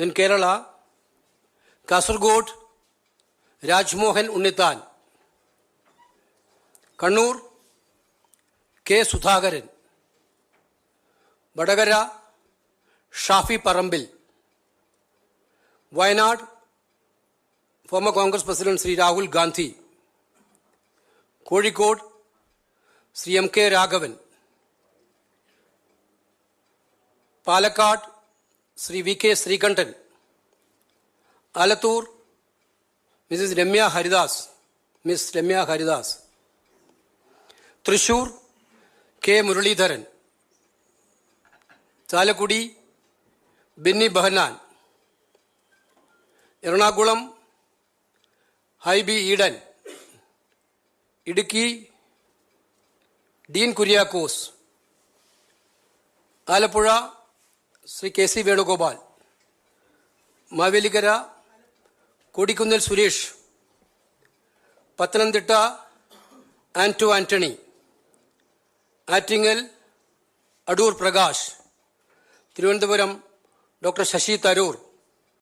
then Kerala, Kasargod, Rajmohan Unnitan, Kannur, K. Sudhagaran, Badagara, Shafi Parambil, Wayanad, former Congress President Sri Rahul Gandhi, Kozhikode, Sri M. K. Raghavan, Palakkad, Shri V K Sreekantan Alathur Mrs Ramya Haridas miss Ramya Haridas Thrissur K Muraleedharan Chalakudy Benny Behanan Ernakulam Hibi Eden Idukki Dean Kuriakose Alappuzha Shri K C Venugopal Mavelikkara Kodikunnil Suresh Pathanamthitta Anto Antony Attingal Adoor Prakash Thiruvananthapuram doctor Shashi Tharoor